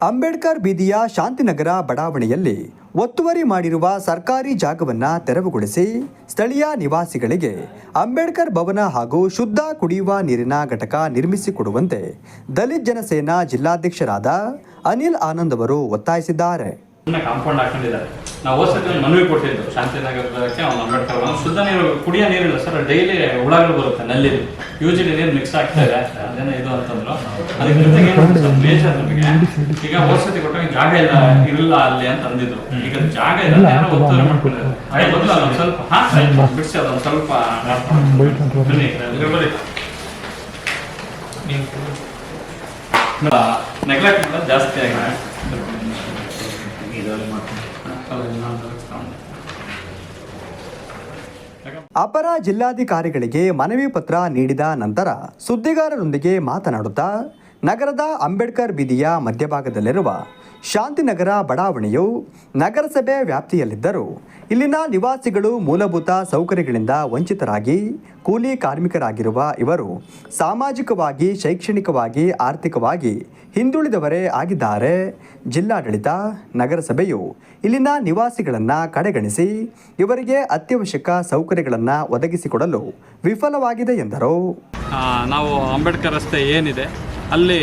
ಅಂಬೇಡ್ಕರ್ ಬೀದಿಯ ಶಾಂತಿನಗರ ಬಡಾವಣೆಯಲ್ಲಿ ಒತ್ತುವರಿ ಮಾಡಿರುವ ಸರ್ಕಾರಿ ಜಾಗವನ್ನ ತೆರವುಗೊಳಿಸಿ ಸ್ಥಳೀಯ ನಿವಾಸಿಗಳಿಗೆ ಅಂಬೇಡ್ಕರ್ ಭವನ ಹಾಗೂ ಶುದ್ಧ ಕುಡಿಯುವ ನೀರಿನ ಘಟಕ ನಿರ್ಮಿಸಿಕೊಡುವಂತೆ ದಲಿತ್ ಜನಸೇನಾ ಜಿಲ್ಲಾಧ್ಯಕ್ಷರಾದ ಅನಿಲ್ ಆನಂದ್ ಅವರು ಒತ್ತಾಯಿಸಿದ್ದಾರೆ. ಸುಮ್ಮನೆ ಕಾಂಪೌಂಡ್ ಹಾಕೊಂಡಿದ್ದಾರೆ. ನಾವು ಹೋದ್ಸತಿ ಒಂದು ಮನವಿ ಕೊಟ್ಟಿದ್ದು ಶಾಂತಿನಗರಕ್ಕೆ ಅವ್ನು ಅಂಬೇಡ್ಕರ್. ಶುದ್ಧ ನೀರು ಕುಡಿಯೋ ನೀರಿಲ್ಲ ಸರ್. ಡೈಲಿ ಹುಳಗಳು ಬರುತ್ತೆ ನಲ್ಲಿ ಯೂಜಲಿ ನೀರು ಮಿಕ್ಸ್ ಆಗ್ತಾ ಇದೆ. ಅದೇನೋ ಇದು ಅಂತಂದ್ರು. ಅದಕ್ಕೆ ಜೊತೆಗೆ ಮೇಜರ್ ನಮಗೆ. ಈಗ ಹೋದ್ಸತಿ ಕೊಟ್ಟಾಗ ಜಾಗ ಇಲ್ಲ ಇರಲ್ಲ ಅಲ್ಲಿ ಅಂತ ಅಂದಿದ್ರು. ಈಗ ಜಾಗ ಇಲ್ಲ. ಯಾರೋ ಒತ್ತುವರಿ ಮಾಡ್ಕೊಂಡಿದ್ದಾರೆ ಅದೇ ಬದಲು ಅದೊಂದು ಸ್ವಲ್ಪ ಹಾ ಬಿಡಿಸಿ ಅದೊಂದು ಸ್ವಲ್ಪ. ಬನ್ನಿ ನೆಗ್ಲೆಕ್ಟ್ ಮಾಡೋದು ಜಾಸ್ತಿ ಆಗಿದೆ. ಅಪರ ಜಿಲ್ಲಾಧಿಕಾರಿಗಳಿಗೆ ಮನವಿ ಪತ್ರ ನೀಡಿದ ನಂತರ ಸುದ್ದಿಗಾರರೊಂದಿಗೆ ಮಾತನಾಡುತ್ತಾ ನಗರದ ಅಂಬೇಡ್ಕರ್ ಬೀದಿಯ ಮಧ್ಯಭಾಗದಲ್ಲಿರುವ ಶಾಂತಿನಗರ ಬಡಾವಣೆಯು ನಗರಸಭೆ ವ್ಯಾಪ್ತಿಯಲ್ಲಿದ್ದರೂ ಇಲ್ಲಿನ ನಿವಾಸಿಗಳು ಮೂಲಭೂತ ಸೌಕರ್ಯಗಳಿಂದ ವಂಚಿತರಾಗಿ ಕೂಲಿ ಕಾರ್ಮಿಕರಾಗಿರುವ ಇವರು ಸಾಮಾಜಿಕವಾಗಿ, ಶೈಕ್ಷಣಿಕವಾಗಿ, ಆರ್ಥಿಕವಾಗಿ ಹಿಂದುಳಿದವರೇ ಆಗಿದ್ದಾರೆ. ಜಿಲ್ಲಾಡಳಿತ, ನಗರಸಭೆಯು ಇಲ್ಲಿನ ನಿವಾಸಿಗಳನ್ನು ಕಡೆಗಣಿಸಿ ಇವರಿಗೆ ಅತ್ಯವಶ್ಯಕ ಸೌಕರ್ಯಗಳನ್ನು ಒದಗಿಸಿಕೊಡಲು ವಿಫಲವಾಗಿದೆ ಎಂದರು. ನಾವು ಅಂಬೇಡ್ಕರ್ ರಸ್ತೆ ಏನಿದೆ, ಅಲ್ಲಿ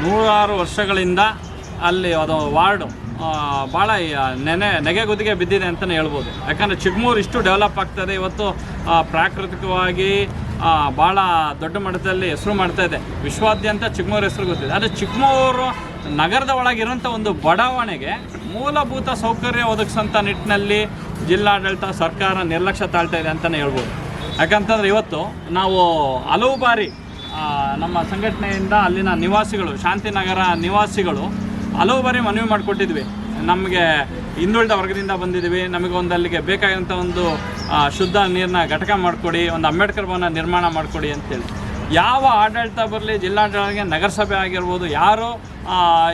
ನೂರಾರು ವರ್ಷಗಳಿಂದ ಅಲ್ಲಿ ಅದು ವಾರ್ಡು ಭಾಳ ನೆನೆ, ನೆಗೆಗುದಿಗೆ ಬಿದ್ದಿದೆ ಅಂತಲೇ ಹೇಳ್ಬೋದು. ಯಾಕಂದರೆ ಚಿಕ್ಕಮೂರು ಇಷ್ಟು ಡೆವಲಪ್ ಆಗ್ತದೆ. ಇವತ್ತು ಪ್ರಾಕೃತಿಕವಾಗಿ ಭಾಳ ದೊಡ್ಡ ಮಟ್ಟದಲ್ಲಿ ಹೆಸರು ಮಾಡ್ತಾ ಇದೆ. ವಿಶ್ವಾದ್ಯಂತ ಚಿಕ್ಕಮೂರು ಹೆಸರು ಗೊತ್ತಿದೆ. ಆದರೆ ಚಿಕ್ಕಮೂರು ನಗರದ ಒಳಗಿರುವಂಥ ಒಂದು ಬಡಾವಣೆಗೆ ಮೂಲಭೂತ ಸೌಕರ್ಯ ಒದಗಿಸೋಂಥ ನಿಟ್ಟಿನಲ್ಲಿ ಜಿಲ್ಲಾಡಳಿತ ಸರ್ಕಾರ ನಿರ್ಲಕ್ಷ್ಯ ತಾಳ್ತಾ ಇದೆ ಅಂತಲೇ ಹೇಳ್ಬೋದು. ಯಾಕಂತಂದ್ರೆ ಇವತ್ತು ನಾವು ಹಲವು ಬಾರಿ ನಮ್ಮ ಸಂಘಟನೆಯಿಂದ ಅಲ್ಲಿನ ನಿವಾಸಿಗಳು, ಶಾಂತಿನಗರ ನಿವಾಸಿಗಳು ಹಲವು ಬಾರಿ ಮನವಿ ಮಾಡಿಕೊಟ್ಟಿದ್ವಿ. ನಮಗೆ ಹಿಂದುಳಿದ ವರ್ಗದಿಂದ ಬಂದಿದ್ದೀವಿ ನಮಗೆ ಒಂದು ಅಲ್ಲಿಗೆ ಬೇಕಾಗಿರೋಂಥ ಒಂದು ಶುದ್ಧ ನೀರನ್ನ ಘಟಕ ಮಾಡಿಕೊಡಿ, ಒಂದು ಅಂಬೇಡ್ಕರ್ ಭವನ ನಿರ್ಮಾಣ ಮಾಡಿಕೊಡಿ ಅಂತೇಳಿ. ಯಾವ ಆಡಳಿತ ಬರಲಿ ಜಿಲ್ಲಾಡಳಿತ ನಗರಸಭೆ ಆಗಿರ್ಬೋದು, ಯಾರು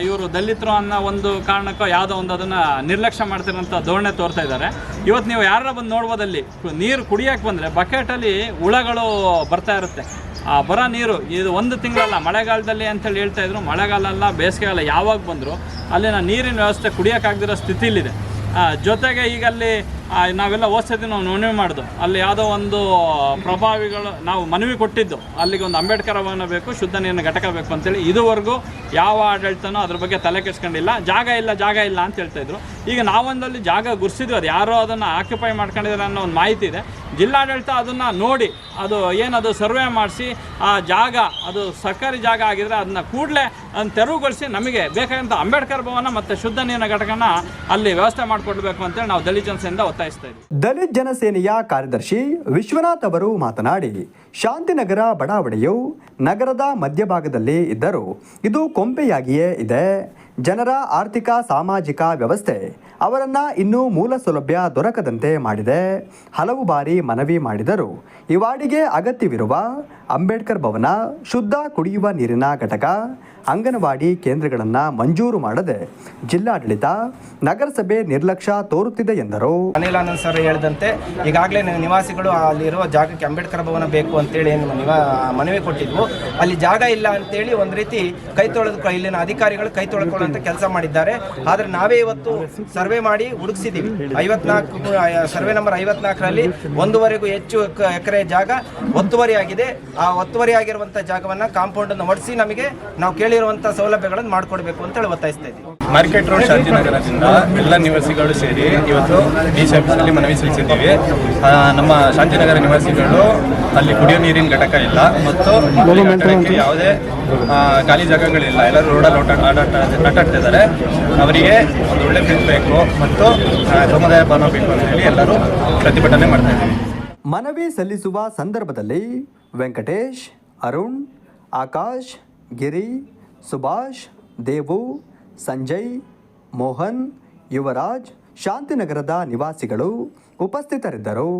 ಇವರು ದಲಿತರು ಅನ್ನೋ ಒಂದು ಕಾರಣಕ್ಕೋ ಯಾವುದೋ ಒಂದು ಅದನ್ನು ನಿರ್ಲಕ್ಷ್ಯ ಮಾಡ್ತಿರೋಂಥ ಧೋರಣೆ ತೋರ್ತಾ ಇದ್ದಾರೆ. ಇವತ್ತು ನೀವು ಯಾರನ್ನ ಬಂದು ನೋಡ್ಬೋದಲ್ಲಿ ನೀರು ಕುಡಿಯೋಕೆ ಬಂದರೆ ಬಕೆಟಲ್ಲಿ ಹುಳಗಳು ಬರ್ತಾ ಇರುತ್ತೆ. ಆ ಬರೋ ನೀರು ಇದು ಒಂದು ತಿಂಗಳಲ್ಲ ಮಳೆಗಾಲದಲ್ಲಿ ಅಂತೇಳಿ ಹೇಳ್ತಾ ಇದ್ರು ಮಳೆಗಾಲ ಅಲ್ಲ ಯಾವಾಗ ಬಂದರು ಅಲ್ಲಿನ ನೀರಿನ ವ್ಯವಸ್ಥೆ ಕುಡಿಯೋಕ್ಕಾಗದಿರೋ ಸ್ಥಿತಿಲಿದೆ ಆ, ಜೊತೆಗೆ ಈಗ ಅಲ್ಲಿ ನಾವೆಲ್ಲ ಓದ್ಸತಿ ನಾವು ಮನವಿ ಮಾಡ್ದು ಅಲ್ಲಿ ಯಾವುದೋ ಒಂದು ಪ್ರಭಾವಿಗಳು ನಾವು ಮನವಿ ಕೊಟ್ಟಿದ್ದು. ಅಲ್ಲಿಗೆ ಒಂದು ಅಂಬೇಡ್ಕರ್ ಭವನ ಬೇಕು ಶುದ್ಧ ನೀರಿನ ಘಟಕ ಬೇಕು ಅಂತೇಳಿ ಇದುವರೆಗೂ ಯಾವ ಆಡಳಿತನೂ ಅದ್ರ ಬಗ್ಗೆ ತಲೆ ಕೆಡ್ಸ್ಕೊಂಡಿಲ್ಲ. ಜಾಗ ಇಲ್ಲ ಜಾಗ ಇಲ್ಲ ಅಂತ ಹೇಳ್ತಾ ಇದ್ರು. ಈಗ ನಾವೊಂದಲ್ಲಿ ಜಾಗ ಗುರ್ಸಿದ್ವಿ. ಅದು ಯಾರೋ ಅದನ್ನು ಆಕ್ಯುಪೈ ಮಾಡ್ಕೊಂಡಿದ್ದಾರೆ ಅನ್ನೋ ಒಂದು ಮಾಹಿತಿ ಇದೆ. ಜಿಲ್ಲಾಡಳಿತ ಅದನ್ನು ನೋಡಿ, ಅದು ಏನದು ಸರ್ವೆ ಮಾಡಿಸಿ, ಆ ಜಾಗ, ಅದು ಸರ್ಕಾರಿ ಜಾಗ ಆಗಿದ್ರೆ ಅದನ್ನ ಕೂಡಲೇ ಅದನ್ನ ತೆರವುಗೊಳಿಸಿ ನಮಗೆ ಬೇಕಾದಂಥ ಅಂಬೇಡ್ಕರ್ ಭವನ ಮತ್ತು ಶುದ್ಧ ನೀರಿನ ಘಟಕನ ಅಲ್ಲಿ ವ್ಯವಸ್ಥೆ ಮಾಡಿಕೊಡ್ಬೇಕು ಅಂತೇಳಿ ನಾವು ದಲಿತ ಜನಸೆಯಿಂದ ಒತ್ತಾಯಿಸ್ತಾ ಇದ್ದೀವಿ ದಲಿತ ಜನಸೇನೆಯ ಕಾರ್ಯದರ್ಶಿ ವಿಶ್ವನಾಥ್ ಅವರು ಮಾತನಾಡಿ ಶಾಂತಿನಗರ ಬಡಾವಣೆಯು ನಗರದ ಮಧ್ಯಭಾಗದಲ್ಲಿ ಇದ್ದರೂ ಇದು ಕೊಂಪೆಯಾಗಿಯೇ ಇದೆ. ಜನರ ಆರ್ಥಿಕ ಸಾಮಾಜಿಕ ವ್ಯವಸ್ಥೆ ಅವರನ್ನು ಇನ್ನೂ ಮೂಲ ಸೌಲಭ್ಯ ದೊರಕದಂತೆ ಮಾಡಿದೆ. ಹಲವು ಬಾರಿ ಮನವಿ ಮಾಡಿದರು ಈ ವಾರ್ಡಿಗೆ ಅಗತ್ಯವಿರುವ ಅಂಬೇಡ್ಕರ್ ಭವನ ಶುದ್ಧ ಕುಡಿಯುವ ನೀರಿನ ಘಟಕ, ಅಂಗನವಾಡಿ ಕೇಂದ್ರಗಳನ್ನು ಮಂಜೂರು ಮಾಡದೆ ಜಿಲ್ಲಾಡಳಿತ ನಗರಸಭೆ ನಿರ್ಲಕ್ಷ್ಯ ತೋರುತ್ತಿದೆ ಎಂದರು. ಅನಿಲ್ ಆನಂದ್ ಸರ್ ಹೇಳಿದಂತೆ ಈಗಾಗಲೇ ನಿವಾಸಿಗಳು ಅಲ್ಲಿರುವ ಜಾಗಕ್ಕೆ ಅಂಬೇಡ್ಕರ್ ಭವನ ಬೇಕು ಅಂತೇಳಿ ಏನು ಮನವಿ ಮನವಿ ಕೊಟ್ಟಿದ್ವು. ಅಲ್ಲಿ ಜಾಗ ಇಲ್ಲ ಅಂತೇಳಿ ಒಂದು ರೀತಿ ಕೈ ತೊಳೆದು ಇಲ್ಲಿನ ಅಧಿಕಾರಿಗಳು ಕೈ ತೊಳ್ಕೊಳ್ಳುವಂತ ಕೆಲಸ ಮಾಡಿದ್ದಾರೆ. ಆದರೆ ನಾವೇ ಇವತ್ತು ಸರ್ವೆ ಮಾಡಿ ಹುಡುಕ್ಸಿದ್ದೀವಿ ಐವತ್ನಾಲ್ಕು ಸರ್ವೆ ನಂಬರ್ ಐವತ್ನಾಲ್ಕರಲ್ಲಿ ಒಂದೂವರೆಗೂ ಹೆಚ್ಚು ಎಕ- ಎಕರೆ ಜಾಗ ಒತ್ತುವರಿ ಆಗಿದೆ. ಆ ಒತ್ತುವರಿ ಆಗಿರುವಂಥ ಜಾಗವನ್ನು ಕಾಂಪೌಂಡನ್ನು ಒಡಿಸಿ ನಮಗೆ ನಾವು ಕೇಳಿರುವಂಥ ಸೌಲಭ್ಯಗಳನ್ನು ಮಾಡಿಕೊಡ್ಬೇಕು ಅಂತೇಳಿ ಒತ್ತಾಯಿಸ್ತಾ ಇದ್ದೀವಿ. ಮಾರ್ಕೆಟ್ ರೋಡ್ ಶಾಂತಿನಗರದಿಂದ ಎಲ್ಲ ನಿವಾಸಿಗಳು ಸೇರಿ ಇವತ್ತು ಡಿ ಸಿ ಆಫೀಸಲ್ಲಿ ಮನವಿ ಸಲ್ಲಿಸಿದ್ದೀವಿ. ಆ, ನಮ್ಮ ಶಾಂತಿನಗರ ನಿವಾಸಿಗಳು ಅಲ್ಲಿ ಕುಡಿಯೋ ನೀರಿನ ಘಟಕ ಇಲ್ಲ. ಮತ್ತು ಯಾವುದೇ ಖಾಲಿ ಜಾಗಗಳಿಲ್ಲ. ಎಲ್ಲರೂ ರೋಡಲ್ಲಿ ಓಟ ಆಡಾಟ ಆಟಾಡ್ತಿದ್ದಾರೆ ಅವರಿಗೆ ಒಂದು ಒಳ್ಳೆ ಫೀಲ್ ಬೇಕು ಮತ್ತು ಸಮುದಾಯ ಭವನ ಬೇಕು ಅಂತ ಹೇಳಿ ಎಲ್ಲರೂ ಪ್ರತಿಭಟನೆ ಮಾಡ್ತಾ ಇದ್ದೀವಿ ಮನವಿ ಸಲ್ಲಿಸುವ ಸಂದರ್ಭದಲ್ಲಿ ವೆಂಕಟೇಶ್ ಅರುಣ್ ಆಕಾಶ್ ಗಿರಿ ಸುಭಾಷ್ ದೇವು ಸಂಜಯ್ ಮೋಹನ್ ಯುವರಾಜ್ ಶಾಂತಿನಗರದ ನಿವಾಸಿಗಳು ಉಪಸ್ಥಿತರಿದ್ದರು.